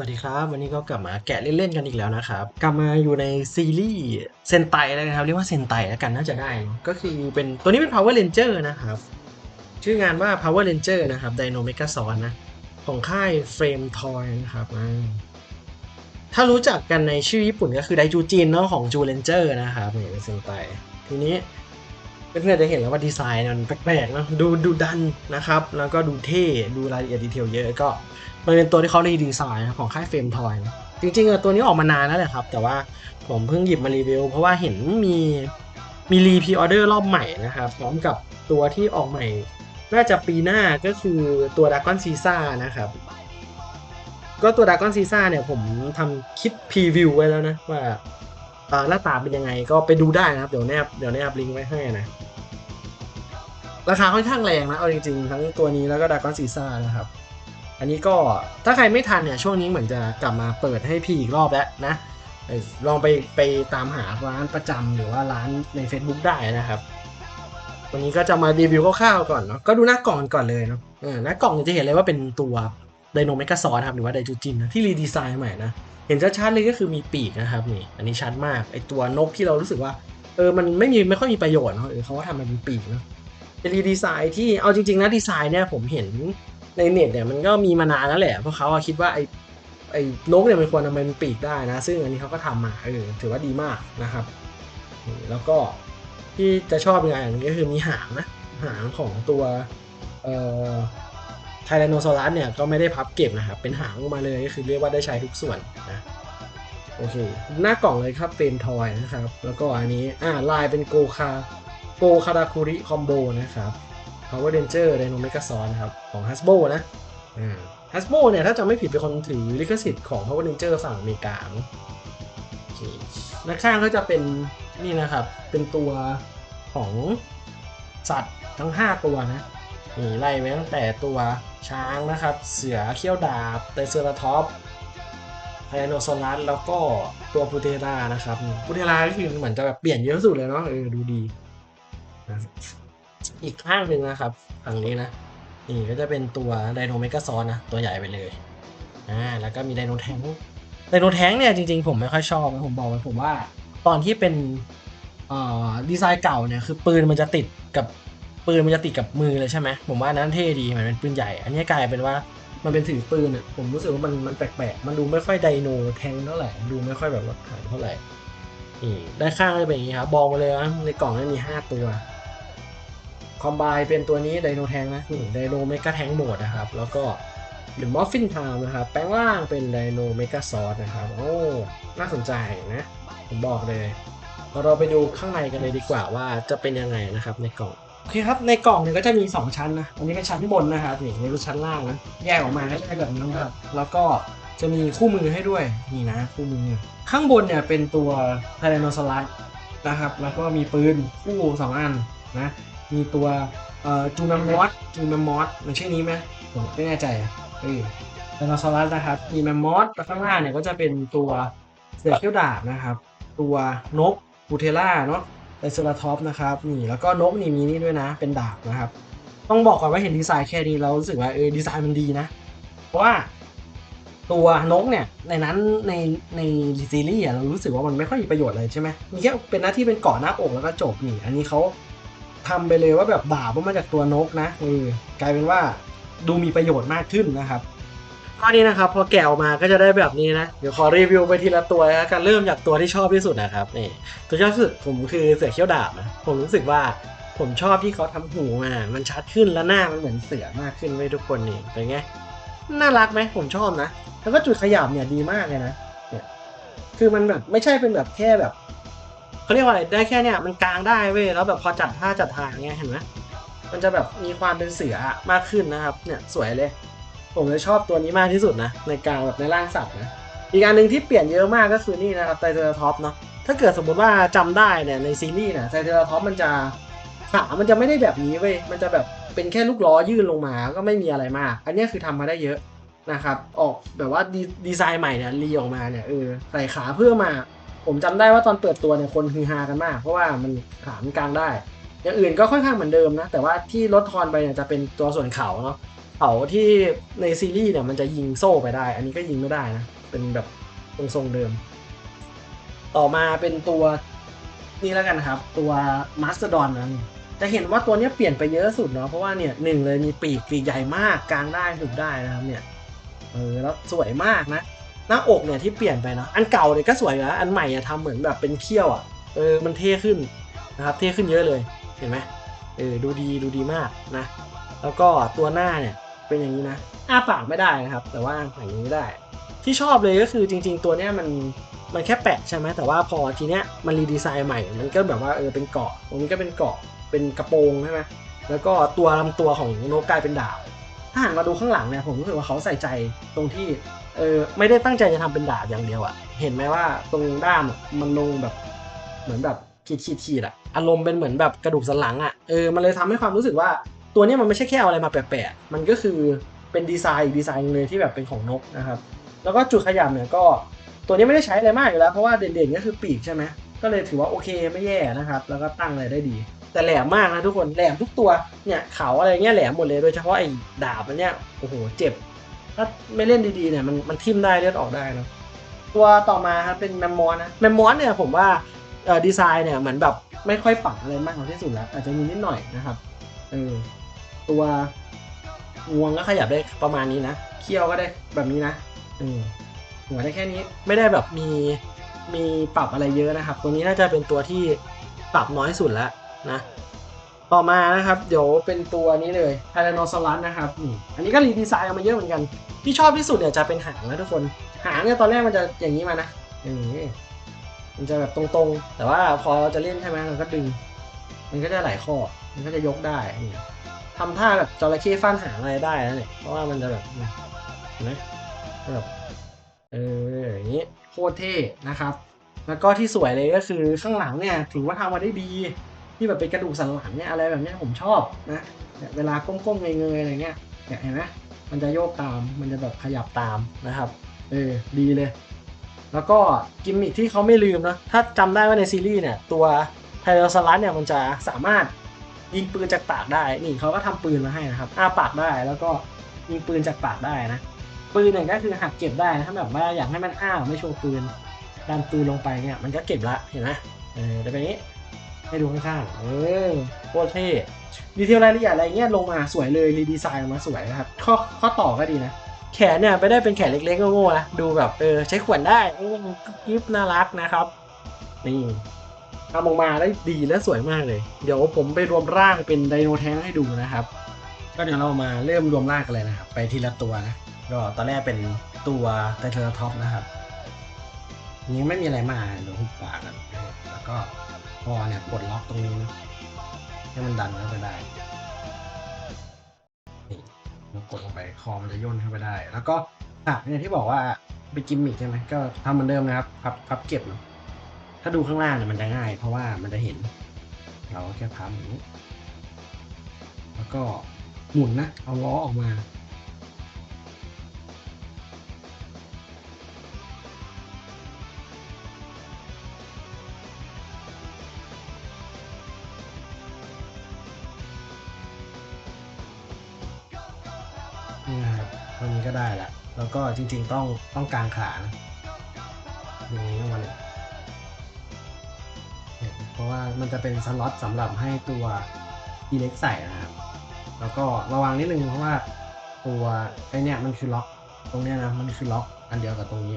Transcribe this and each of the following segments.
สวัสดีครับ วันนี้ก็กลับมาแกะเล่นๆกันอีกแล้วนะครับ กลับมาอยู่ในซีรีส์เซนไตแล้วนะครับ เรียกว่าเซนไตแล้วกันน่าจะได้ ก็คือเป็นตัวนี้เป็น Power Ranger นะครับ ชื่องานว่า Power Ranger นะครับ Dino Mega s o n นะ ของค่าย Frame Toy นะครับ ถ้ารู้จักกันในชื่อญี่ปุ่นก็คือไดจูจินเนาะของจูเลนเจอร์นะครับนี่เป็นเซนไตทีนี้เพื่อนๆจะเห็นแล้วว่าดีไซน์มันแปลกๆเนอะดูดูดันนะครับ แล้วก็ดูเท่ดูรายละเอียดดีเทลเยอะก็ มันเป็นตัวที่เขารีดีไซน์ของค่ายเฟรมทอยนะจริงๆตัวนี้ออกมานานแล้วแหละครับ แต่ว่าผมเพิ่งหยิบมารีวิว เพราะว่าเห็นมีมีรีพีออเดอร์รอบใหม่นะครับพร้อมกับตัวที่ออกใหม่ น่าจะปีหน้าก็คือตัวด r a ก้อนซีซ่านะครับ ก็ตัวด r a ก้อนซีซ่าเนี่ยผมทำคลิปพรีวิวไว้แล้วนะว่าหน้าตาเป็นยังไงก็ไปดูได้นะครับ เดี๋ยวแนบเดี๋ยวแนบลิงก์ไว้ให้นะ ราคาค่อนข้างแรงนะ เอาจริงๆ ทั้งตัวนี้แล้วก็ด r a ก้อนซีซ่านะครับ อันนี้ก็ถ้าใครไม่ทันเนี่ยช่วงนี้เหมือนจะกลับมาเปิดให้พี่อีกรอบแล้วนะลองไปไปตามหาร้านประจำหรือว่าร้านใน Facebook ได้นะครับวันนี้ก็จะมารีวิวคร่าวๆก่อนเนาะก็ดูหน้ากล่องก่อนเลยเนาะหน้ากล่องจะเห็นเลยว่าเป็นตัวไดโนเมกาซอครับหรือว่าไดจูจินนะที่รีดีไซน์ใหม่นะเห็นชัดๆเลยก็คือมีปีกนะครับนี่อันนี้ชัดมากไอตัวนกที่เรารู้สึกว่าเออมันไม่มีไม่ค่อยมีประโยชน์เนาะเออเขาก็ทำมันเป็นปีกเนาะเป็นรีดีไซน์ที่เอาจริงๆนะดีไซน์เนี่ยผมเห็น ในเน็ตเนี่ยมันก็มีมานานแล้วแหละ เพราะเขาคิดว่าไอ้ไอ้นกเนี่ยมันควรทำเป็นปีกได้นะ ซึ่งอันนี้เขาก็ทำมาเออถือว่าดีมากนะครับ แล้วก็ที่จะชอบอย่างนึงก็คือมีหางนะ หางของตัวเอ่อไทแรนโนซอรัสเนี่ยก็ไม่ได้พับเก็บนะครับ เป็นหางออกมาเลยก็คือเรียกว่าได้ใช้ทุกส่วนนะโอเค หน้ากล่องเลยครับเฟรมทอยนะครับ แล้วก็อันนี้อ่าลายเป็นโกคาโกคาดาคุริคอมโบนะครับ Power Ranger Dino Megazord นะครับของ Hasbro นะอ่า Hasbro เนี่ย ถ้าจะไม่ผิดเป็นคนถือลิขสิทธิ์ของ Power Ranger ฝั่งอเมริกาโอเคด้านข้างก็จะเป็นนี่นะครับ เป็นตัวของสัตว์ทั้ง 5 ตัวนะนี่ไล่ไปตั้งแต่ตัวช้างนะครับ เสือเขี้ยวดาบไตเซอราทอปไทแรนโนซอรัสแล้วก็ตัวพูเทรานะครับพูเทราก็คือเหมือนจะแบบเปลี่ยนเยอะสุดเลยเนาะเออดูดีนะ อีกข้างหนึ่งนะครับ ฝั่งนี้นะ นี่ก็จะเป็นตัวไดโนเมกาซอนนะ ตัวใหญ่ไปเลย อ่า แล้วก็มีไดโนแทงไดโนแทงเนี่ยจริงๆผมไม่ค่อยชอบนะผมบอกไว้ผมว่า ตอนที่เป็นเอ่อดีไซน์เก่าเนี่ยคือปืนมันจะติดกับปืนมันจะติดกับมือเลยใช่ไหมผมว่านั้นเท่ดีมันเป็นปืนใหญ่ อันนี้กลายเป็นว่ามันเป็นถือปืนอะผมรู้สึกว่ามันมันแปลกๆมันดูไม่ค่อยไดโนแทงเท่าไหร่ดูไม่ค่อยแบบรถถังเท่าไหร่นี่ด้านข้างก็เป็นอย่างนี้ครับบอกมาเลยนะในกล่องนั้มีห้าตัว คอมไบเป็นตัวนี้ไดโนแทงนะนี่ไดโนเมกาแทงโหมดนะครับ แล้วก็หรือมอฟฟินทามนะครับ แปลงร่างเป็นไดโนเมกาซอสนะครับ โอ้ น่าสนใจนะ ผมบอกเลย เราเราไปดูข้างในกันเลยดีกว่าว่าจะเป็นยังไงนะครับในกล่องโอเคครับ ในกล่องเนี่ยก็จะมี 2 ชั้นนะ อันนี้เป็นชั้นที่บนนะครับนี่นี่คือชั้นล่างนะ แยกออกมาก็จะเป็นแบบนี้นะครับ แล้วก็จะมีคู่มือให้ด้วย นี่นะ คู่มือ ข้างบนเนี่ยเป็นตัวไทแรนโนซอรัสนะครับ แล้วก็มีปืนคู่สองอันนะ มีตัวจูแมมมอสจูแมมมอสมันชื่อนี้ไหมผมไม่แน่ใจอะเออไดโนเสาร์นะครับ มีแมมมอสแล้วข้างหน้าเนี่ยก็จะเป็นตัวเสือเขี้ยวดาบนะครับ ตัวนกบูเทล่าเนาะไดเซอราทอปนะครับนี่แล้วก็นกนี่มีนี่ด้วยนะ เป็นดาบนะครับ ต้องบอกก่อนว่าเห็นดีไซน์แค่นี้เรารู้สึกว่าเออดีไซน์มันดีนะ เพราะว่าตัวนกเนี่ยในนั้นในในซีรีส์เรารู้สึกว่ามันไม่ค่อยมีประโยชน์เลยใช่ไหมมีแค่เป็นหน้าที่เป็นเกาะหน้าอกแล้วก็จบนี่ อันนี้เขา ทำไปเลยว่าแบบดาบมันมาจากตัวนกนะเออกลายเป็นว่าดูมีประโยชน์มากขึ้นนะครับข้อนี้นะครับพอแกะออกมาก็จะได้แบบนี้นะ เดี๋ยวขอรีวิวไปทีละตัวแล้วกันเริ่มจากตัวที่ชอบที่สุดนะครับนี่ตัวที่ชอบที่สุดผมคือเสือเขี้ยวดาบนะผมรู้สึกว่าผมชอบที่เขาทำหูมามันชัดขึ้นแล้วหน้ามันเหมือนเสือมากขึ้นไว้ยทุกคนนี่เป็นไงน่ารักไหมผมชอบนะ แล้วก็จุดขยับเนี่ยดีมากเลยนะเนี่ยคือมันแบบไม่ใช่เป็นแบบแค่แบบ เขาเรียกว่าอะไรได้แค่เนี้ยมันกลางได้เว้ยแล้วแบบพอจัดท่าจัดทางเงี้ยเห็นไหมมันจะแบบมีความเป็นเสือมากขึ้นนะครับ เนี่ยสวยเลย ผมเลยชอบตัวนี้มากที่สุดนะ ในการแบบในร่างสัตว์นะอีกอันหนึ่งที่เปลี่ยนเยอะมากก็คือนี่นะครับไตรเทอราท็อปเนาะถ้าเกิดสมมติว่าจำได้เนี่ยในซีรีส์เนี่ยไตรเทอราท็อปมันจะขามันจะไม่ได้แบบนี้เว้ยมันจะแบบเป็นแค่ลูกล้อยื่นลงมาก็ไม่มีอะไรมาก อันนี้คือทำมาได้เยอะนะครับ ออกแบบว่าดีดีไซน์ใหม่เนี่ยรีออกมาเนี่ยเออใส่ขาเพื่อมา ผมจำได้ว่าตอนเปิดตัวเนี่ยคนฮือฮากันมาก เพราะว่ามันขามันกลางได้ อย่างอื่นก็ค่อนข้างเหมือนเดิมนะ แต่ว่าที่ลดทอนไปเนี่ยจะเป็นตัวส่วนเขาเนาะเขาที่ในซีรีส์เนี่ยมันจะยิงโซ่ไปได้ อันนี้ก็ยิงไม่ได้นะ เป็นแบบทรงๆเดิม ต่อมาเป็นตัวนี่แล้วกันครับ ตัวมาสเตอร์ดอนนั้นจะเห็นว่าตัวเนี้ยเปลี่ยนไปเยอะสุดเนาะเพราะว่าเนี่ยหนึ่งเลยมีปีกปีกใหญ่มากกลางได้สุดได้นะครับเนี่ยเออแล้วสวยมากนะ หน้าอกเนี่ยที่เปลี่ยนไปเนาะอันเก่าเนี่ยก็สวยแล้วอันใหม่อะทำเหมือนแบบเป็นเขี้ยวอะเออมันเท่ขึ้นนะครับเท่ขึ้นเยอะเลยเห็นไหมเออดูดีดูดีมากนะ แล้วก็ตัวหน้าเนี่ยเป็นอย่างนี้นะอ้าปากไม่ได้นะครับ แต่ว่าอย่างนี้ได้ ที่ชอบเลยก็คือจริง ๆ ตัวเนี้ยมันมันแค่แปะใช่ไหมแต่ว่าพอทีเนี้ยมันรีดีไซน์ใหม่มันก็แบบว่าเออเป็นเกาะตรงนี้ก็เป็นเกาะเป็นกระโปรงใช่ไหมแล้วก็ตัวลำตัวของนกกลายเป็นดาบถ้าหันมาดูข้างหลังเนี่ยผมรู้สึกว่าเขาใส่ใจตรงที่ เออไม่ได้ตั้งใจจะทำเป็นดาบอย่างเดียวอะเห็นไหมว่าตรงด้ามมันลงแบบเหมือนแบบขีดขีดขีดอะอารมณ์เป็นเหมือนแบบกระดูกสันหลังอะเออมันเลยทำให้ความรู้สึกว่าตัวนี้มันไม่ใช่แค่เอาอะไรมาแปะๆมันก็คือเป็นดีไซน์อีกดีไซน์นึงเลยที่แบบเป็นของนกนะครับแล้วก็จุดขยับเนี่ยก็ตัวนี้ไม่ได้ใช้อะไรมากอยู่แล้ว เพราะว่าเด่นๆก็คือปีกใช่ไหมก็เลยถือว่าโอเคไม่แย่นะครับ แล้วก็ตั้งอะไรได้ดี แต่แหลมมากนะทุกคนแหลมทุกตัวเนี่ยเขาอะไรเงี้ยแหลมหมดเลยโดยเฉพาะไอ้ดาบอันเนี้ยโอ้โหเจ็บ ถ้าไม่เล่นดีๆเนี่ยมันมันทิ่มได้เลือดออกได้นะตัวต่อมาครับเป็นแมมมอสนะแมมมอสเนี่ยผมว่าเอ่อดีไซน์เนี่ยเหมือนแบบไม่ค่อยปรับอะไรมากที่สุดแล้ว อาจจะมีนิดหน่อยนะครับเออตัวงวงก็ขยับได้ประมาณนี้นะเขี้ยวก็ได้แบบนี้นะเออหัวได้แค่นี้ไม่ได้แบบมีมีปรับอะไรเยอะนะครับ ตัวนี้น่าจะเป็นตัวที่ปรับน้อยสุดแล้วนะ ต่อมานะครับเดี๋ยวเป็นตัวนี้เลยไทแรนโนซอรัสนะครับนี่อันนี้ก็รีดีไซน์ออกมาเยอะเหมือนกัน ที่ชอบที่สุดเนี่ยจะเป็นหางนะทุกคน หางเนี่ยตอนแรกมันจะอย่างนี้มานะอย่างนี้มันจะแบบตรงๆ แต่ว่าพอเราจะเล่นใช่ไหมเราก็ดึง มันก็จะไหลข้อ มันก็จะยกได้นี่ทำท่าแบบจระเข้ฟันหางอะไรได้นะเนี่ยเพราะว่ามันจะแบบนี่เห็นไหมแบบเอออย่างนี้โคตรเท่นะครับ แล้วก็ที่สวยเลยก็คือข้างหลังเนี่ยถือว่าทำมาได้ดี ที่แบบเป็นกระดูกสันหลังเนี่ยอะไรแบบเนี้ยผมชอบนะเนี่ยเวลาก้มๆเงยๆอะไรเงี้ยเนี่ยเห็นไหมมันจะโยกตามมันจะแบบขยับตามนะครับเออดีเลย แล้วก็กิมมิคที่เขาไม่ลืมนะถ้าจำได้ว่าในซีรีส์เนี่ยตัวไทเรอสลัสเนี่ยมันจะสามารถยิงปืนจากปากได้ นี่เขาก็ทำปืนมาให้นะครับอ้าปากได้แล้วก็ยิงปืนจากปากได้นะปืนเนี่ยก็คือหักเก็บได้ถ้าแบบว่าอยากให้มันอ้าไม่โชว์ปืนดันปืนลงไปเนี่ยมันก็เก็บละเห็นไหมเออแต่แบบนี้ ให้ดูข้างๆเออโคตรเท่ดีเทลรายละเอียดอะไรเงี้ยลงมาสวยเลยรีดีไซน์ออกมาสวยนะครับ ข้อข้อต่อก็ดีนะ แขนเนี่ยไม่ได้เป็นแขนเล็กๆโง่ๆนะดูแบบเออใช้ขวนได้เออกิฟน่ารักนะครับ นี่ทำออกมาได้ดีและสวยมากเลย เดี๋ยวผมไปรวมร่างเป็นไดโนแทงให้ดูนะครับ ก็เดี๋ยวเรามาเริ่มรวมร่างกันเลยนะครับ ไปทีละตัวนะก็ตอนแรกเป็นตัวไทเทอร์ท็อปนะครับยังไม่มีอะไรมากเดี๋ยวหุบปากกันแล้วก็พ อเนี่ยกดล็อกตรงนี้นะให้มันดันเข้าไปได้นี่เรากดลงไปคอมันจะย่นเข้าไปได้ แล้วก็อะเนี่ยที่บอกว่าเป็นกิมมิคใช่ไหมก็ทำเหมือนเดิมนะครับพับพับเก็บเนาะถ้าดูข้างล่างเนี่ยมันจะง่าย เพราะว่ามันจะเห็น เราแค่พับอย่างนี้แล้วก็หมุนนะ เอาล้อออกมา แล้วก็จริงๆต้องต้องกางขานะอย่างนี้ลงมาเลยเนี่ยเพราะว่ามันจะเป็นสล็อตสำหรับให้ตัวอีเล็กใส่นะครับ แล้วก็ระวังนิดนึงเพราะว่าตัวไอเนี่ยมันคือล็อกตรงเนี้ยนะมันคือล็อกอันเดียวกับตรงนี้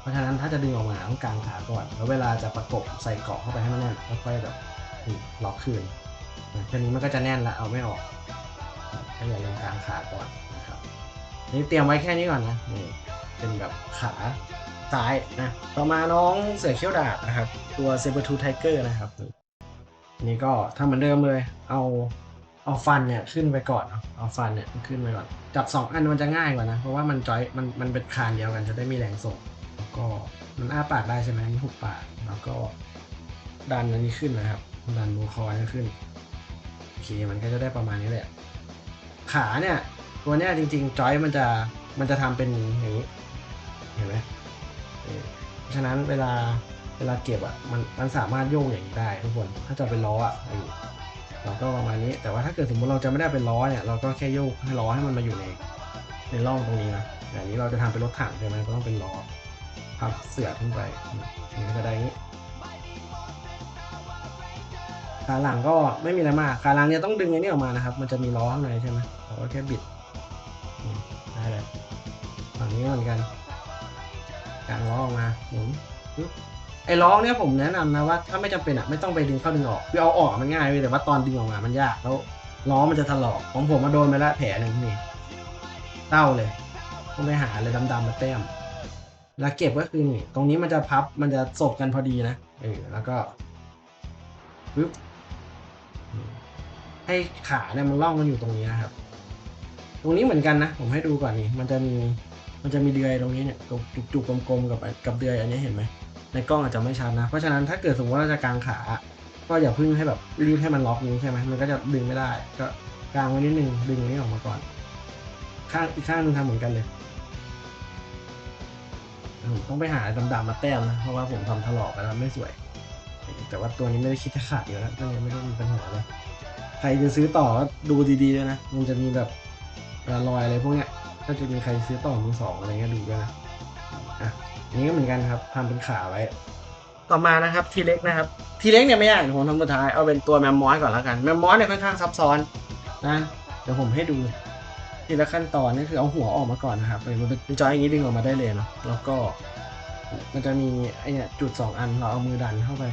เพราะฉะนั้นถ้าจะดึงออกมาต้องกางขาก่อน แล้วเวลาจะประกบใส่เกาะเข้าไปให้มันแน่นแล้วค่อยแบบล็อกคืนนะแค่นี้มันก็จะแน่นแล้วเอาไม่ออกก็อย่าลืมกางขาก่อนนะครับ นี่เตรียมไว้แค่นี้ก่อนนะนี่เป็นแบบขาซ้ายนะ ต่อมาน้องเสือเขี้ยวดาบนะครับ ตัวเซเบอร์ทูไทเกอร์นะครับ นี่ก็ทำเหมือนเดิมเลย เอาเอาฟันเนี่ยขึ้นไปก่อนเนาะเอาฟันเนี่ยขึ้นไปก่อน จับสองอันมันจะง่ายกว่านะ เพราะว่ามันจอยมันมันเป็นคานเดียวกันจะได้มีแรงส่ง แล้วก็มันอ้าปากได้ใช่ไหมมันหุบปาก แล้วก็ดันอันนี้ขึ้นนะครับ ดันบูคอนี่ขึ้นโอเคมันก็จะได้ประมาณนี้แหละ ขาเนี่ย ตัวเนี้ยจริงๆจอยมันจะมันจะทำเป็นอย่างนี้ เห็นไหมเพราะฉะนั้นเวลาเวลาเก็บอะมันมันสามารถโยกอย่างนี้ได้ทุกคน ถ้าจะเป็นล้ออะเราก็ประมาณนี้ แต่ว่าถ้าเกิดสมมติเราจะไม่ได้เป็นล้อเนี่ยเราก็แค่โยกให้ล้อให้มันมาอยู่ในในร่องตรงนี้นะแต่อันนี้เราจะทำเป็นรถถังใช่ไหมก็ต้องเป็นล้อพับเสือขึ้นไปนี่ก็จะได้อย่งนี้ขาหลังก็ไม่มีอะไรมากขาหลังเนี่ยต้องดึงไอ้นี่ออกมานะครับ มันจะมีล้อข้างในใช่ไหมเราก็แค่บิด ได้เลยฝั่งนี้เหมือนกันกางล้อออกมาหมุนปึ๊บไอ้ล้อเนี่ยผมแนะนำนะว่าถ้าไม่จำเป็นอะไม่ต้องไปดึงเข้าดึงออกคือเอาออกมันง่ายเว้ยแต่ว่าตอนดึงออกมามันยากแล้วล้อมันจะถลอกของผมมาโดนไปแล้วแผลหนึ่งนี่เต้าเลยต้องไปหาเลยดำๆมาแต้ม แล้วเก็บก็คือนี่ตรงนี้มันจะพับมันจะสบกันพอดีนะเออแล้วก็ปึ๊บให้ขาเนี่ยมันล่องมันอยู่ตรงนี้นะครับ ตรงนี้เหมือนกันนะ ผมให้ดูก่อนนี่มันจะมีมันจะมีเดือยตรงนี้เนี่ยจุกๆกลมๆกับกับเดือยอันนี้เห็นไหมในกล้องอาจจะไม่ชัดนะ เพราะฉะนั้นถ้าเกิดสมมติว่าเราจะกางขา ก็อย่าพึ่งให้แบบรีบให้มันล็อกนี้ใช่ไหมมันก็จะดึงไม่ได้ ก็กางไว้นิดนึงดึงนี้ออกมาก่อน ข้างอีกข้างหนึงทำเหมือนกันเลยผมต้องไปหาดำๆมาแต้มนะเพราะว่าผมทำถลอกไปแล้วไม่สวย แต่ว่าตัวนี้ไม่ได้คิดจะขาดอยู่แล้วก็เลยไม่ได้มีปัญหาเลยใครจะซื้อต่อก็ดูดีๆด้วยนะมันจะมีแบบ รอยอะไรพวกเนี้ยก็จะมีใครซื้อต่อมือสองอะไรเงี้ยดูด้วยนะอะนี้ก็เหมือนกันครับทำเป็นขาไว้ ต่อมานะครับทีเล็กนะครับทีเล็กเนี่ยไม่ยากผมทำสุดท้ายเอาเป็นตัวแมมมอสก่อนแล้วกันแมมมอสเนี่ยค่อนข้างซับซ้อนนะเดี๋ยวผมให้ดูทีละขั้นตอนนี่คือเอาหัวออกมาก่อนนะครับเออมันเป็นจอยอย่างนี้ดึงออกมาได้เลยเนาะแล้วก็ มันจะมีไอ้เนี่ยจุดสองอันเราเอามือดันเข้าไป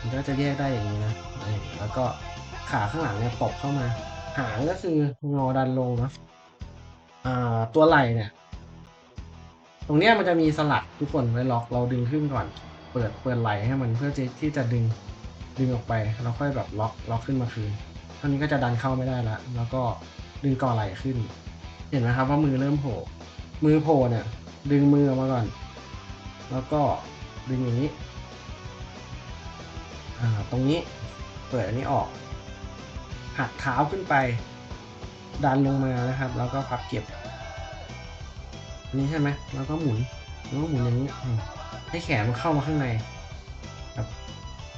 มันก็จะแยกได้อย่างนี้นะแล้วก็ขาข้างหลังเนี่ยตบเข้ามา หางก็คืองอดันลงเนาะอ่า ตัวไหล่เนี่ย ตรงเนี้ยมันจะมีสลักทุกคนไว้ล็อกเราดึงขึ้นก่อน เปิดเปิดไหล่ให้มันเพื่อที่จะดึงดึงออกไปแล้วค่อยแบบล็อกล็อกขึ้นมาคืนเท่านี้ก็จะดันเข้าไม่ได้ละแล้วก็ดึงก่อไหล่ขึ้น เห็นไหมครับว่ามือเริ่มโผล่มือโผล่เนี่ย ดึงมือออกมาก่อน แล้วก็ดึงอย่างนี้ อ่า ตรงนี้เปิดอันนี้ออก หักเท้าขึ้นไป ดันลงมานะครับ แล้วก็พับเก็บนนี้ใช่ไหมแล้วก็หมุนแล้วก็หมุนอย่างนี้ให้แขนมันเข้ามาข้างในครับ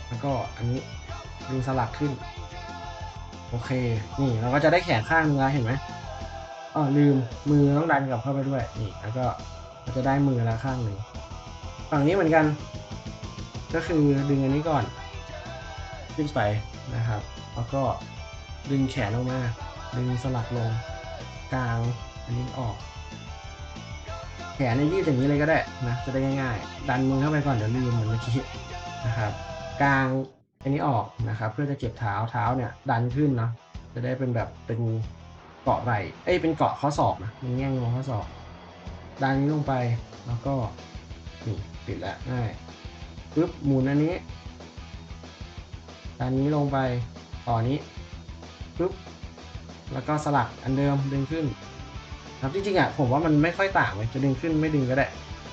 แล้วก็อันนี้ดึงสลักขึ้น โอเค นี่เราก็จะได้แขนข้างนึงแล้วเห็นไหมอ๋อลืมมือต้องดันกลับเข้าไปด้วยนี่แล้วก็เราจะได้มือแล้วข้างหนึ่งฝั่งนี้เหมือนกัน ก็คือดึงอันนี้ก่อน ขึ้นไปนะครับ แล้วก็ ดึงแขนออกมา ดึงสลักลง กลาง อันนี้ออก แขนในยืดอย่างนี้เลยก็ได้นะ จะได้ง่าย ๆ ดันมือเข้าไปก่อนเดี๋ยวลืมเหมือนเมื่อกี้นะครับ กลางอันนี้ออกนะครับ เพื่อจะเก็บเท้าเท้าเนี่ย ดันขึ้นเนาะ จะได้เป็นแบบเป็นเกาะไหล่ เอ้ย เป็นเกาะข้อศอกนะเป็นแง่งงข้อศอก ดันนี้ลงไป แล้วก็นี่ปิดแล้วง่ายปึ๊บหมุนอันนี้ดันนี้ลงไปต่อนี้ ปึ๊บแล้วก็สลักอันเดิมดึงขึ้นครับจริงๆอะผมว่ามันไม่ค่อยต่างเลยจะดึงขึ้นไม่ดึงก็ได้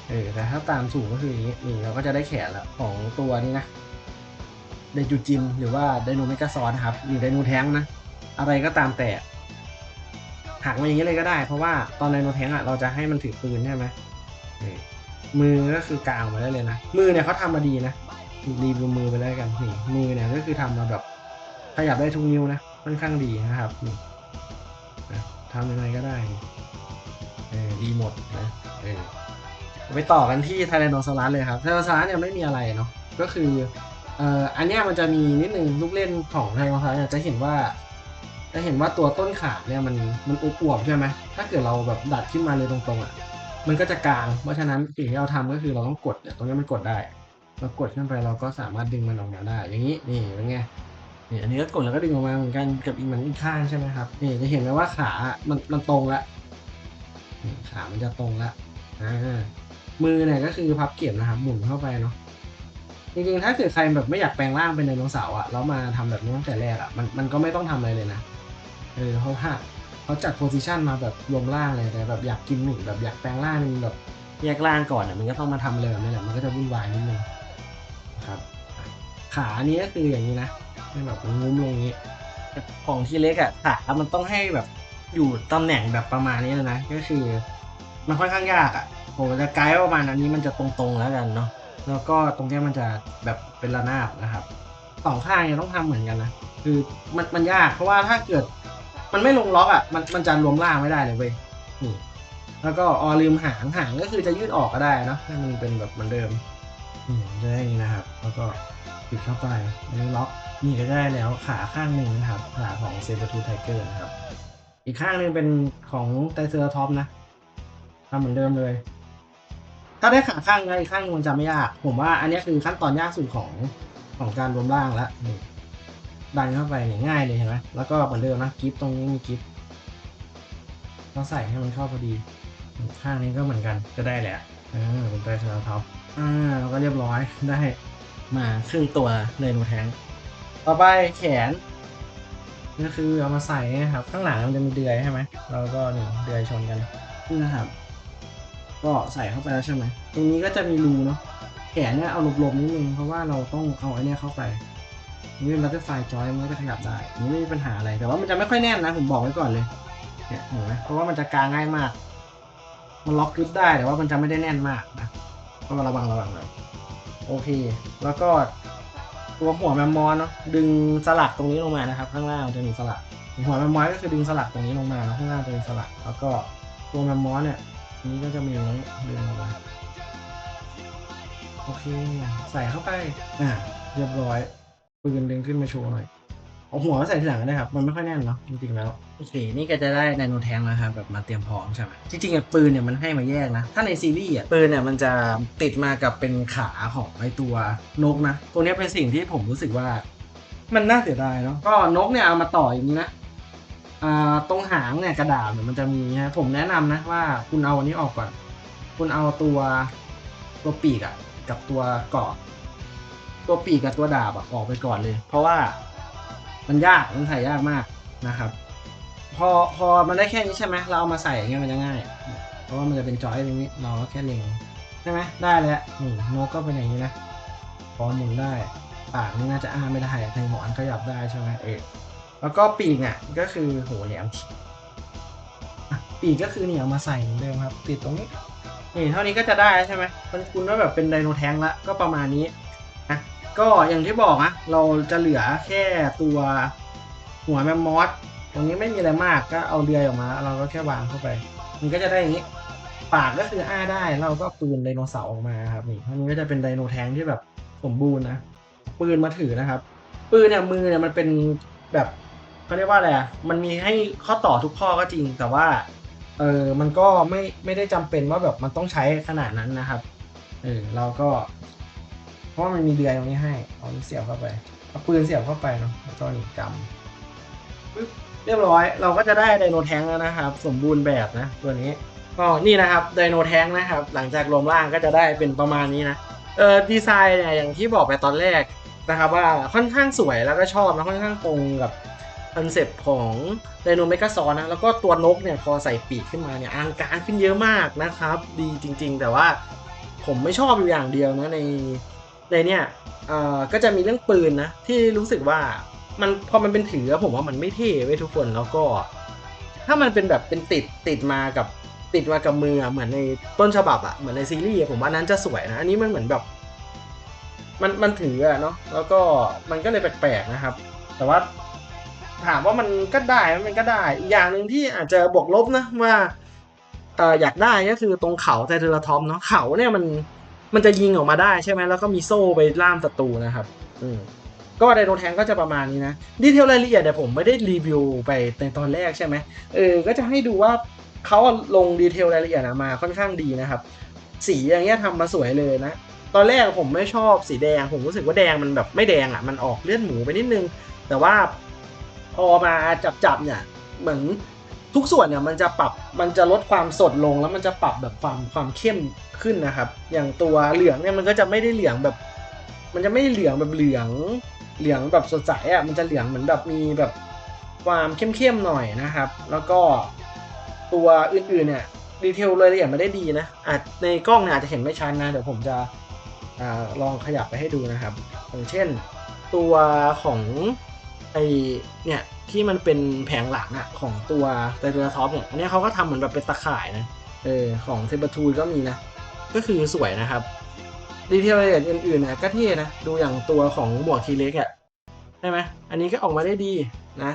เออแต่ถ้าตามสูงก็คืออย่างนี้นี่เราก็จะได้แขนละของตัวนี้นะไดจูจิมหรือว่าไดโนเมกาซอนนะครับหรือไดโนแท้งนะ อะไรก็ตามแต่หักมาอย่างนี้เลยก็ได้ เพราะว่าตอนไดโนแท้งอะเราจะให้มันถือปืนใช่ไหมมือก็คือกางออกมาได้เลยนะ มือเนี่ยเขาทำมาดีนะรีวิวมือไปแล้วกันนี่มือเนี่ยก็คือทำมาแบบขยับได้ทุกนิ้วนะ ค่อนข้างดีนะครับนี่นะทำยังไงก็ได้เออดีหมดนะเออไปต่อกันที่ไทแรนโนซอรัสเลยครับไทแรนโนซอรัสเนี่ยไม่มีอะไรเนาะก็คือเอ่ออันเนี้ยมันจะมีนิดนึงลูกเล่นของไทแรนโนซอรัสเนี่ยจะเห็นว่า จะเห็นว่าตัวต้นขาเนี่ยมันมันอวบๆใช่ไหมถ้าเกิดเราแบบดัดขึ้นมาเลยตรงๆอะมันก็จะกลาง เพราะฉะนั้นสิ่งที่เราทำก็คือเราต้องกดเนี่ยตรงนี้มันกดได้เรากดขึ้นไปเราก็สามารถดึงมันออกมาได้ อย่างนี้นี่เป็นไง นี่อันนี้ก็กดแล้วก็ดึงออกมาเหมือนกันกับอีกเหมือนอีกข้างใช่ไหมครับนี่จะเห็นไหมว่าขา มันมันตรงแล้วนี่ขามันจะตรงละอ่ามือเนี่ยก็คือพับเก็บนะครับหมุนเข้าไปเนาะจริงๆถ้าเกิดใครแบบไม่อยากแปลงร่างเป็นไดโนเสาร์อะแล้วมาทำแบบนี้ตั้งแต่แรกอะมันมันก็ไม่ต้องทำอะไรเลยนะเออเพราะว่าเขาจัดโพซิชันมาแบบรวมร่างเลยแต่แบบอยากกินหนึ่งแบบอยากแปลงร่างแบบแยกร่างก่อนอะมันก็ต้องมาทำเลยแบบนี้แหละมันก็จะวุ่นวายนิดนึงนะครับ ขานี้ก็คืออย่างนี้นะ ให้แบบมันงุ้มลงอย่างนี้ของที่เล็กอะขามันต้องให้แบบอยู่ตำแหน่งแบบประมาณนี้เลยนะ ก็คือมันค่อนข้างยากอะผมจะไกด์ประมาณอันนี้มันจะตรงๆแล้วกันเนาะแล้วก็ตรงนี้มันจะแบบเป็นระนาบนะครับสองข้างเนี่ยต้องทำเหมือนกันนะคือมันมันยากเพราะว่าถ้าเกิดมันไม่ลงล็อกอะมันมันจะรวมล่างไม่ได้เลยเว้ยนี่แล้วก็ออลืมหางหางก็คือจะยืดออกก็ได้นะให้มันเป็นแบบเหมือนเดิมอืมจะได้นี้นะครับ แล้วก็ปิดเข้าไปอันนี้ล็อก นี่ก็ได้แล้วขาข้างหนึ่งนะครับ ขาของเซเบอร์ทูไทเกอร์นะครับ อีกข้างหนึ่งเป็นของไตเซอร์ท็อปนะทำเหมือนเดิมเลย ถ้าได้ขาข้างแล้วอีกข้างมันจะไม่ยาก ผมว่าอันนี้คือขั้นตอนยากสุดของของการรวมร่างแล้วนี่ดันเข้าไปเนี่ยง่ายเลยเห็นไหมแล้วก็เหมือนเดิมนะกิฟตรงนี้มีกิฟเราใส่ให้มันเข้าพอดี ข้างนี้ก็เหมือนกันจะได้แหละอ่าเป็นไตรเซอร์ท็อปอ่าเราก็เรียบร้อยได้มาครึ่งตัวในโนแทง ต่อไปแขนก็คือเอามาใส่นะครับ ข้างหลังมันจะมีเดือยใช่ไหมเราก็นี่เดือยชนกันนี่นะครับ ก็ใส่เข้าไปแล้วใช่ไหมตรงนี้ก็จะมีรูเนาะแขนเนี่ยเอาหลบๆนิดนึงเพราะว่าเราต้องเอาไอ้เนี่ยเข้าไปนี่เป็นบัตเตอร์ไฟจอยมันก็จะขยับได้นนี้ไม่มีปัญหาอะไรแต่ว่ามันจะไม่ค่อยแน่นนะผมบอกไว้ก่อนเลยเนี่ยเห็นไหมเพราะว่ามันจะกางง่ายมาก มันล็อกกึดได้แต่ว่ามันจะไม่ได้แน่นมากนะก็ระวังระวังหน่อยโอเค แล้วก็ ตัวหัวแมมมอนเนาะดึงสลักตรงนี้ลงมานะครับ ข้างล่างจะมีสลักหัวแมมมอนก็คือดึงสลักตรงนี้ลงมาแล้วข้างล่างจะเป็นสลักแล้วก็ตัวแมมมอนเนี่ยนี้ก็จะมีอย่างนี้ดึงออกมาโอเค ใส่เข้าไปอ่าเรียบร้อยปืนดึงขึ้นมาโชว์หน่อย เอาหัวใส่ทีหลังก็ได้ครับ มันไม่ค่อยแน่นเนาะจริงๆแล้วโอเคนี่ก็จะได้ไดโนแทงแล้วครับแบบมาเตรียมพร้อมใช่ไหมจริงๆอะปืนเนี่ยมันให้มาแยกนะ ถ้าในซีรีส์อะปืนเนี่ยมันจะติดมากับเป็นขาของไอตัวนกนะตัวนี้เป็นสิ่งที่ผมรู้สึกว่า มันน่าเสียดายเนาะก็นกเนี่ยเอามาต่ออย่างนี้นะอ่าตรงหางเนี่ยกระดาษเนี่ยมันจะมีนะผมแนะนำนะว่าคุณเอาอันนี้ออกก่อนคุณเอาตัวตัวปีกอะกับตัวเกาะตัวปีกกับตัวดาบอะออกไปก่อนเลย เพราะว่า มันยากมันใส่ยากมากนะครับ พอพอมันได้แค่นี้ใช่ไหมเราเอามาใส่อย่างเงี้ยมันจะง่าย เพราะว่ามันจะเป็นจอยตรงนี้เราก็แค่เล็งใช่ไหมได้แล้วนี่โนกก็เป็นอย่างนี้นะพอหมุนได้ปากนี่น่าจะอ้าไม่ได้ทางหมอนขยับได้ใช่ไหมเออแล้วก็ปีกอะก็คือโหแหลมอะปีกก็คือเนี่ยเอามาใส่เหมือนเดิมครับ ติดตรงนี้นี่เท่านี้ก็จะได้ใช่ไหมมันคุณว่าแบบเป็นไดโนแทงละก็ประมาณนี้ ก็อย่างที่บอกนะเราจะเหลือแค่ตัวหัวแมมมอสตรงนี้ไม่มีอะไรมากก็เอาเดือยออกมา เราก็แค่วางเข้าไป มันก็จะได้อย่างนี้ ปากก็คืออ้าได้เราก็ปืนไดโนเสาร์ออกมาครับนี่อันนี้ก็จะเป็นไดโนแทงที่แบบสมบูรณ์นะปืนมาถือนะครับ ปืนเนี่ยมือเนี่ยมันเป็นแบบเขาเรียกว่าอะไรอะมันมีให้ข้อต่อทุกข้อก็จริง แต่ว่าเออมันก็ไม่ไม่ได้จำเป็นว่าแบบมันต้องใช้ขนาดนั้นนะครับเออเราก็ ราะมันมีเดือยตรงนี้ให้เอาเสียบเข้าไปเอาปืนเสียบเข้าไปเนาะแล้วก็นี่กำปึ๊บเรียบร้อย เราก็จะได้ไดโนแทงแล้วนะครับ สมบูรณ์แบบนะ ตัวนี้ก็นี่นะครับไดโนแทงนะครับ หลังจากรวมร่างก็จะได้เป็นประมาณนี้นะเออดีไซน์เนี่ยอย่างที่บอกไปตอนแรกนะครับว่าค่อนข้างสวยแล้วก็ชอบนะค่อนข้างตรงกับคอนเซปต์ของไดโนเมกาซอนนะแล้วก็ตัวนกเนี่ยพอใส่ปีกขึ้นมาเนี่ยอังการขึ้นเยอะมากนะครับ ดีจริง ๆ แต่ว่าผมไม่ชอบอยู่อย่างเดียวนะใน ในเนี่ยเอ่อก็จะมีเรื่องปืนนะ ที่รู้สึกว่ามันพอมันเป็นถือผมว่ามันไม่เท่ไว้ยทุกคนแล้วก็ ถ้ามันเป็นแบบเป็นติดติดมากับติดมากับมือเหมือนในต้นฉบับอะเหมือนในซีรีส์ผมว่านั้นจะสวยนะ อันนี้มันเหมือนแบบ มันมันถืออะเนาะแล้วก็มันก็เลยแปลกๆนะครับ แต่ว่าถามว่ามันก็ได้มันก็ได้อีกอย่างหนึ่งที่อาจจะบวกลบนะว่าเอออยากได้ก็คือตรงเขาไทเทอร์ทอมเนาะเขาเนี่ยมัน มันจะยิงออกมาได้ใช่ไหมแล้วก็มีโซ่ไปล่ามศัตรูนะครับ อืมก็ไดโนแทงก็จะประมาณนี้นะดีเทลรายละเอียดเนี่ยวผมไม่ได้รีวิวไปในตอนแรกใช่ไหมเออ ก็จะให้ดูว่าเขาลงดีเทลรายละเอียดมาค่อนข้างดีนะครับ สีอย่างเงี้ยทำมาสวยเลยนะ ตอนแรกผมไม่ชอบสีแดง ผมรู้สึกว่าแดงมันแบบไม่แดงอะ มันออกเลือดหมูไปนิดนึง แต่ว่าพอมาจับๆเนี่ย เหมือน ทุกส่วนเนี่ยมันจะปรับมันจะลดความสดลงแล้วมันจะปรับแบบความความเข้มขึ้นนะครับ อย่างตัวเหลืองเนี่ยมันก็จะไม่ได้เหลืองแบบ มันจะไม่ได้เหลืองแบบเหลืองเหลืองแบบสดใสอะมันจะเหลืองเหมือนแบบมีแบบความเข้มๆหน่อยนะครับ แล้วก็ตัวอื่นๆเนี่ยดีเทลรายละเอียดไม่ได้ดีนะอาจในกล้องเนี่ยอาจจะเห็นไม่ชัดนะเดี๋ยวผมจะอลองขยับไปให้ดูนะครับ อย่างเช่น ตัวของ ไอเนี่ยที่มันเป็นแผงหลังอะของตัวไตเทอร์ท็อปเนี่ยอันนี้เขาก็ทำเหมือนแบบเป็นตะข่ายนะเออของเทเบทูก็มีนะ ก็คือสวยนะครับดีเทลรายละเอียดอื่นๆนี่ยก็เท่นะ ดูอย่างตัวของหมวกทีเล็กอะใช่ไหมอันนี้ก็ออกมาได้ดีนะ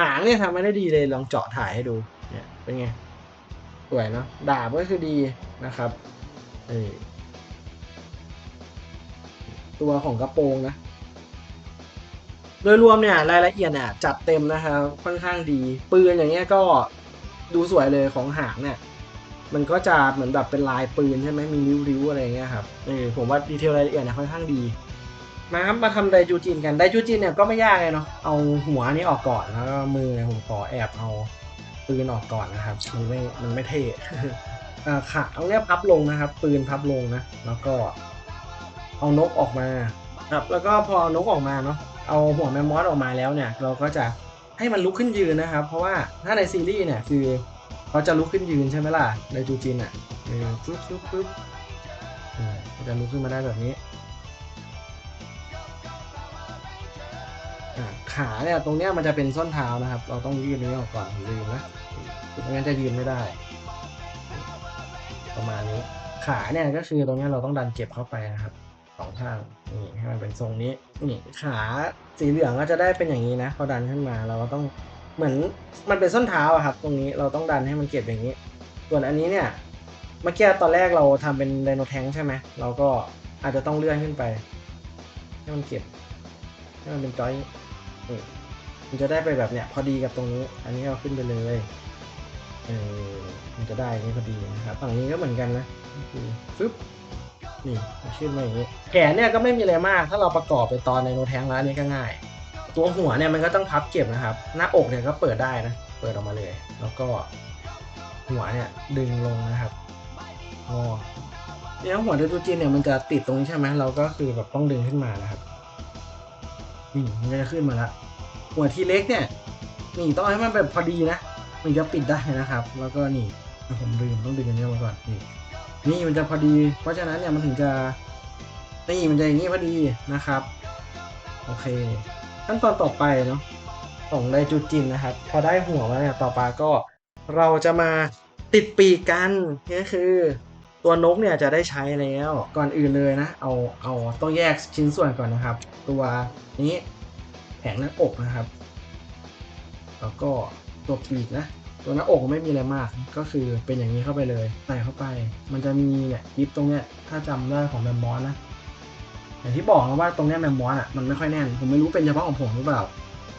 หางเนี่ยทำมาได้ดีเลยลองเจาะถ่ายให้ดูเนี่ยเป็นไงสวยเนาะดาบก็คือดีนะครับเออตัวของกระโปรงนะ โดยรวมเนี่ยรายละเอียดเนี่ยจัดเต็มนะครับค่อนข้างดี ปืนอย่างเงี้ยก็ดูสวยเลยของหางเนี่ยมันก็จะเหมือนแบบเป็นลายปืนใช่ไหมมีริ้วๆอะไรเงี้ยครับเออผมว่าดีเทลรายละเอียดเนี่ยค่อนข้างดีมาครับมาทำไดจูจินกันไดจูจินเนี่ยก็ไม่ยากเลยเนาะเอาหัวนี้ออกก่อนแล้วก็มือเนี่ยผมขอแอบเอาปืนออกก่อนนะครับมันไม่มันไม่เท่อ่าขาเอาเนี้ยพับลงนะครับ ปืนพับลงนะ แล้วก็เอานกออกมาครับ แล้วก็พอเอานกออกมาเนาะ เอาหัวแมมมอสออกมาแล้วเนี่ยเราก็จะให้มันลุกขึ้นยืนนะครับ เพราะว่าถ้าในซีรีส์เนี่ยคือเขาจะลุกขึ้นยืนใช่ไหมล่ะในจูจินอะเออปึ๊บปึ๊บปึ๊บอ่าจะลุกขึ้นมาได้แบบนี้ขาเนี่ยตรงเนี้ยมันจะเป็นส้นเท้านะครับ เราต้องยืดนี้ออกก่อนผมลืมนะไม่งั้นจะยืนไม่ได้ ประมาณนี้ ขาเนี่ยก็คือตรงเนี้ยเราต้องดันเก็บเข้าไปนะครับ สองข้างนี่ให้มันเป็นทรงนี้นี่ขาสีเหลืองก็จะได้เป็นอย่างนี้นะพอดันขึ้นมาเราก็ต้องเหมือนมันเป็นส้นเท้าอะครับ ตรงนี้เราต้องดันให้มันเก็บอย่างนี้ ส่วนอันนี้เนี่ยเมื่อกี้ตอนแรกเราทำเป็นไดโนแทงใช่ไหมเราก็อาจจะต้องเลื่อนขึ้นไปให้มันเก็บให้มันเป็นจอยนี่มันจะได้ไปแบบเนี้ยพอดีกับตรงนี้ อันนี้เอาขึ้นไปเลยเออมันจะได้นี้พอดีนะครับฝั่งนี้ก็เหมือนกันนะคือฟึบ นี่มันขึ้นมาอย่างนี้แขนเนี่ยก็ไม่มีอะไรมาก ถ้าเราประกอบไปตอนในโนแทงแล้วอันนี้ก็ง่าย ตัวหัวเนี่ยมันก็ต้องพับเก็บนะครับ หน้าอกเนี่ยก็เปิดได้นะ เปิดออกมาเลย แล้วก็หัวเนี่ยดึงลงนะครับงอเนี่ยหัวเดตูจินเนี่ยมันจะติดตรงนี้ใช่ไหมเราก็คือแบบต้องดึงขึ้นมานะครับนี่มันจะขึ้นมาละหัวที่เล็กเนี่ยนี่ต้องให้มันแบบพอดีนะมันจะปิดได้นะครับ แล้วก็นี่ผมดึงต้องดึงอันนี้มาก่อนนี่ นี่มันจะพอดี เพราะฉะนั้นเนี่ยมันถึงจะนี่มันจะอย่างนี้พอดีนะครับ โอเค ขั้นตอนต่อไปเนาะของไดจูจินนะครับ พอได้หัวมาเนี่ยต่อไปก็เราจะมาติดปีกกันก็คือ ตัวนกเนี่ยจะได้ใช้แล้วก่อนอื่นเลยนะ เอาเอาต้องแยกชิ้นส่วนก่อนนะครับ ตัวนี้แผงหน้าอกนะครับ แล้วก็ตัวปีกนะ ตัวหน้าอกไม่มีอะไรมาก ก็คือเป็นอย่างนี้เข้าไปเลยใส่เข้าไป มันจะมีเนี่ยกิฟตรงเนี้ยถ้าจำได้ของแมมมอสนะอย่างที่บอกนะว่าตรงเนี้ยแมมมอสอะมันไม่ค่อยแน่นผมไม่รู้เป็นเฉพาะของผมหรือเปล่า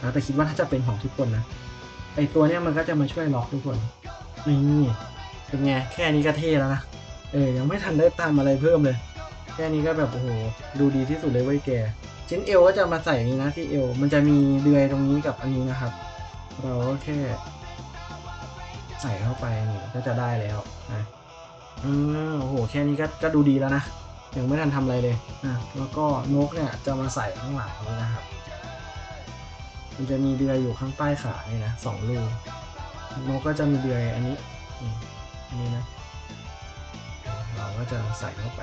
นะแต่คิดว่าถ้าจะเป็นของทุกคนนะไอตัวเนี้ยมันก็จะมาช่วยล็อกทุกคนนี่เป็นไงแค่นี้ก็เท่แล้วนะเออยังไม่ทันได้ตามอะไรเพิ่มเลย แค่นี้ก็แบบโอ้โหดูดีที่สุดเลยเว้ยแกชิ้นเอวก็จะมาใส่อย่างนี้นะที่เอวมันจะมีเดือยตรงนี้กับอันนี้นะครับ เราก็แค่ ใส่เข้าไปนี่ก็จะได้แล้วนะอืมโอ้โหแค่นี้ก็ก็ดูดีแล้วนะยังไม่ทันทำอะไรเลยนะแล้วก็นกเนี่ยจะมาใส่ข้างหลังนี้นะครับ มันจะมีเดือยอยู่ข้างใต้ขาเนี่ยนะสองรูนกก็จะมีเดือยอันนี้อันนี้นะเราก็จะใส่เข้าไป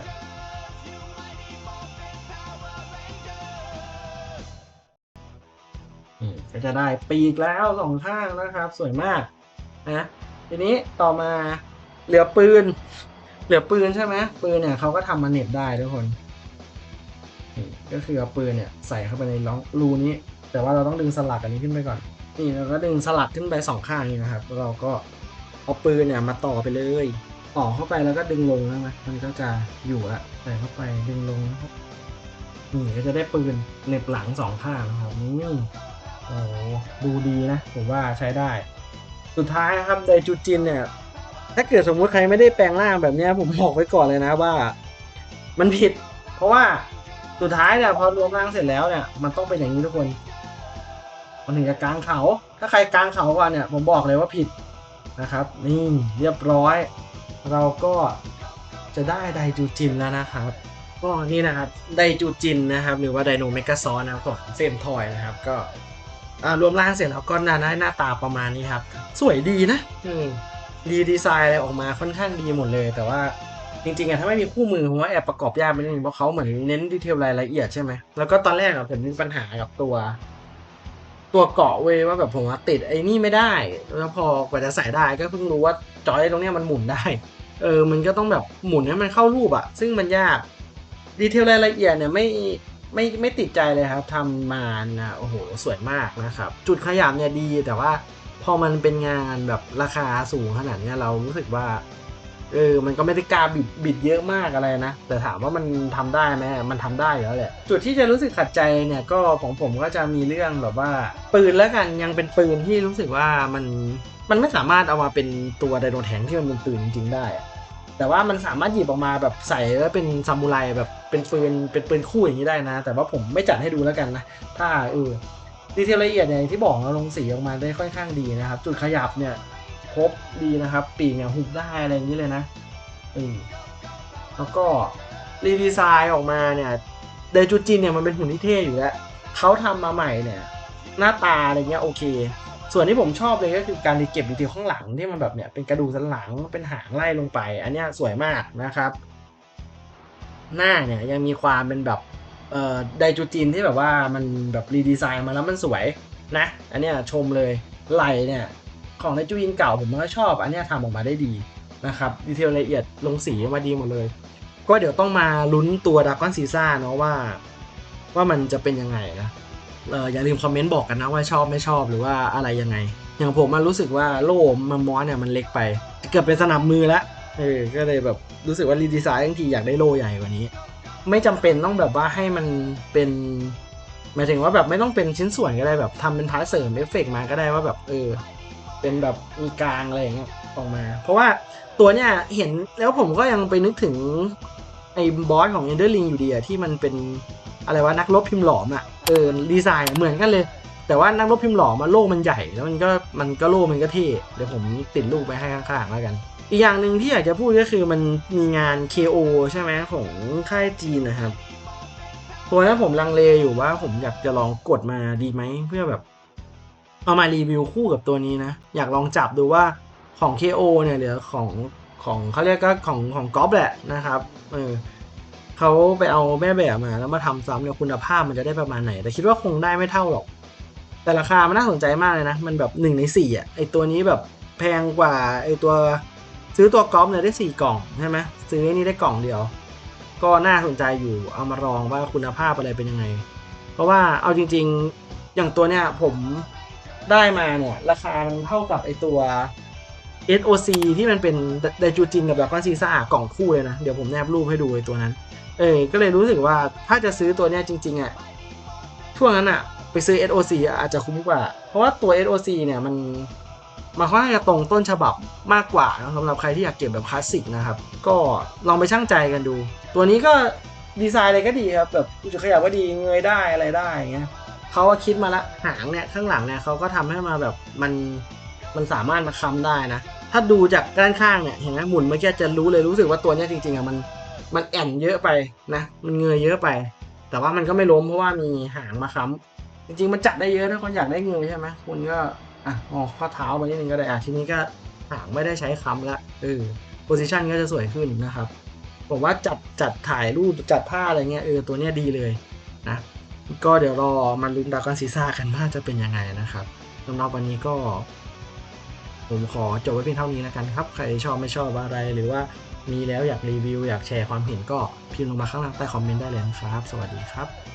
ก็จะได้ปีกแล้วสองข้างนะครับ สวยมากนะ ทีนี้ต่อมาเหลือปืน เหลือปืนใช่ไหมปืนเนี่ยเขาก็ทำมาเน็บได้ทุกคนก็คือเอาปืนเนี่ยใส่เข้าไปในร่องรูนี้ แต่ว่าเราต้องดึงสลักอันนี้ขึ้นไปก่อน นี่เราก็ดึงสลักขึ้นไปสองข้างนี้นะครับเราก็เอาปืนเนี่ยมาต่อไปเลยต่อเข้าไปแล้วก็ดึงลงนะมันมันก็จะอยู่ละใส่เข้าไปดึงลงนะครับนี่ก็จะได้ปืนเน็บหลังสองข้างนะครับนี่โอ้ดูดีนะผมว่าใช้ได้ สุดท้ายครับไดจูจินเนี่ย ถ้าเกิดสมมุติใครไม่ได้แปลงร่างแบบเนี้ยผมบอกไว้ก่อนเลยนะว่า มันผิด เพราะว่าสุดท้ายเนี่ยพอรวมร่างเสร็จแล้วเนี่ยมันต้องเป็นอย่างนี้ทุกคน มันถึงจะกลางเขา ถ้าใครกลางเขาก่อนเนี่ย ผมบอกเลยว่าผิดนะครับ นี่เรียบร้อย เราก็จะได้ไดจูจินแล้วนะครับก็นี่นะครับไดจูจินนะครับ หรือว่าไดโนเมกาซอนนะครับของเฟรมทอยนะครับก็ อ่ารวมร่างเสร็จแล้วก็น่าได้หน้าตาประมาณนี้ครับ สวยดีนะอืมดีดีไซน์อะไรออกมาค่อนข้างดีหมดเลย แต่ว่าจริงๆอะถ้าไม่มีคู่มือผมว่าแอบประกอบยากไปนิดนึงเพราะเขาเหมือนเน้นดีเทลรายละเอียดใช่ไหมแล้วก็ตอนแรกอะผมมีปัญหากับตัว ตัวเกาะเว้ยว่าแบบผมว่าติดไอ้นี่ไม่ได้ แล้วพอกว่าจะใส่ได้ก็เพิ่งรู้ว่าจอยตรงเนี้ยมันหมุนได้ เออ มันก็ต้องแบบหมุนให้มันเข้ารูปอะซึ่งมันยากดีเทลรายละเอียดเนี่ยไม่ ไม่ไม่ติดใจเลยครับทำมานะโอ้โหสวยมากนะครับ จุดขยับเนี่ยดีแต่ว่าพอมันเป็นงานแบบราคาสูงขนาดเนี้ยเรารู้สึกว่าเออมันก็ไม่ได้กล้าบิดบิดเยอะมากอะไรนะ แต่ถามว่ามันทำได้ไหมมันทำได้แล้วแหละ จุดที่จะรู้สึกขัดใจเนี่ยก็ของผมก็จะมีเรื่องแบบว่า ปืนแล้วกันยังเป็นปืนที่รู้สึกว่ามันมันไม่สามารถเอามาเป็นตัวไดโนแทงที่มันเป็นปืนจริงๆได้อะ แต่ว่ามันสามารถหยิบออกมาแบบใส่แล้วเป็นซามูไรแบบเป็นปืนเป็นปืนคู่อย่างนี้ได้นะ แต่ว่าผมไม่จัดให้ดูแล้วกันนะ ถ้าเออดีเทลละเอียดอย่างที่บอกเราลงสีออกมาได้ค่อนข้างดีนะครับ จุดขยับเนี่ยครบดีนะครับ ปีกเนี่ยหุบได้อะไรอย่างนี้เลยนะเออแล้วก็รีดีไซน์ออกมาเนี่ยไดจูจินเนี่ยมันเป็นหุ่นที่เท่อยู่แล้วเขาทำมาใหม่เนี่ย หน้าตาอะไรเงี้ยโอเค ส่วนที่ผมชอบเลยก็คือการรีเก็บดีเทลข้างหลังที่มันแบบเนี่ยเป็นกระดูกสันหลังเป็นหางไล่ลงไป อันเนี้ยสวยมากนะครับ หน้าเนี่ยยังมีความเป็นแบบเอ่อไดจูจินที่แบบว่ามันแบบรีดีไซน์มาแล้วมันสวยนะ อันเนี้ยชมเลยไหลเนี่ยของไดจูจินเก่าผมก็ชอบ อันเนี้ยทำออกมาได้ดีนะครับดีเทลละเอียดลงสีมาดีหมดเลย ก็เดี๋ยวต้องมาลุ้นตัวดากอนซีซ่าเนาะว่า ว่ามันจะเป็นยังไงนะ อออย่าลืมคอมเมนต์บอกกันนะว่าชอบไม่ชอบหรือว่าอะไรยังไง อย่างผมมันรู้สึกว่าโล่มามอสเนี่ยมันเล็กไป เกือบเป็นสนับมือแล้วเออก็เลยแบบรู้สึกว่ารีดีไซน์บางทีอยากได้โล่ใหญ่กว่านี้ ไม่จำเป็นต้องแบบว่าให้มันเป็นหมายถึงว่าแบบไม่ต้องเป็นชิ้นส่วนก็ได้แบบทำเป็นพาร์ทเสริมเอฟเฟกมาก็ได้ว่าแบบเออเป็นแบบมีกลางอะไรอย่างเงี้ยออกมา เพราะว่าตัวเนี่ยเห็นแล้วผมก็ยังไปนึกถึง ไอ้บอสของเอนเดอร์ลิงอยู่ดีอะที่มันเป็นอะไรวะนักรบพิมพ์หลอมอะเออดีไซน์เหมือนกันเลย แต่ว่านักรบพิมพ์หลอมมาโล่มันใหญ่แล้วมันก็มันก็โล่มันก็เท่เดี๋ยวผมติดรูปไปให้ข้างๆแล้วกัน อีกอย่างหนึ่งที่อยากจะพูดก็คือมันมีงาน KO ใช่ไหมของค่ายจีนนะครับตัวนั้นผมลังเลอยู่ว่าผมอยากจะลองกดมาดีไหมเพื่อแบบเอามารีวิวคู่กับตัวนี้นะ อยากลองจับดูว่าของ KO เนี่ยหรือของ ของเขาเรียกก็ของของก๊อฟแหละนะครับเออเขาไปเอาแม่แบบมาแล้วมาทำซ้ำเนี่ยคุณภาพมันจะได้ประมาณไหน แต่คิดว่าคงได้ไม่เท่าหรอก แต่ราคามันน่าสนใจมากเลยนะ มันแบบหนึ่งในสี่อะไอตัวนี้แบบแพงกว่าไอตัวซื้อตัวกอล์ฟเนี่ยได้สี่กล่องใช่ไหมซื้อไอ้นี่ได้กล่องเดียว ก็น่าสนใจอยู่เอามาลองว่าคุณภาพอะไรเป็นยังไง เพราะว่าเอาจริง ๆอย่างตัวเนี้ยผมได้มาเนี่ยราคามันเท่ากับไอตัว SOC ที่มันเป็นไดจูจินกับดากอนซีซ่ากล่องคู่เลยนะ เดี๋ยวผมแนบรูปให้ดูไอตัวนั้น เออ ก็เลยรู้สึกว่าถ้าจะซื้อตัวเนี้ยจริงๆอะช่วงนั้นอะ ไปซื้อ SOC อาจจะคุ้มกว่า เพราะว่าตัว SOC เนี่ยมันมันค่อนข้างจะตรงต้นฉบับมากกว่านะสำหรับใครที่อยากเก็บแบบคลาสสิกนะครับ ก็ลองไปช่างใจกันดู ตัวนี้ก็ดีไซน์อะไรก็ดีครับแบบจุดขยับก็ดีเงยได้อะไรได้อย่างเงี้ยเขาก็คิดมาละหางเนี่ยข้างหลังเนี่ยเขาก็ทำให้มาแบบมันมันสามารถมาค้ำได้นะ ถ้าดูจากด้านข้างเนี่ยเห็นไหมหมุนเมื่อกี้จะรู้เลยรู้สึกว่าตัวเนี้ยจริงๆอะมันมันแอนเยอะไปนะ มันเงยเยอะไป แต่ว่ามันก็ไม่ล้มเพราะว่ามีหางมาค้ำจริงๆมันจัดได้เยอะถ้าคนอยากได้เงยใช่ไหมคุณก็อะงอข้อเท้าไปนิดนึงก็ได้อะทีนี้ก็หางไม่ได้ใช้ค้ำละเออโพซิชันก็จะสวยขึ้นนะครับผมว่าจัดจัดถ่ายรูปจัดผ้าอะไรเงี้ยเออตัวเนี้ยดีเลยนะก็เดี๋ยวรอมันลุ้นดากอนซีซ่ากันว่าจะเป็นยังไงนะครับสำหรับวันนี้ก็ ผมขอจบไว้เพียงเท่านี้แล้วกันครับ ใครชอบไม่ชอบอะไรหรือว่ามีแล้วอยากรีวิว อยากแชร์ความเห็นก็พิมพ์ลงมาข้างล่างใต้คอมเมนต์ได้เลยนะครับ สวัสดีครับ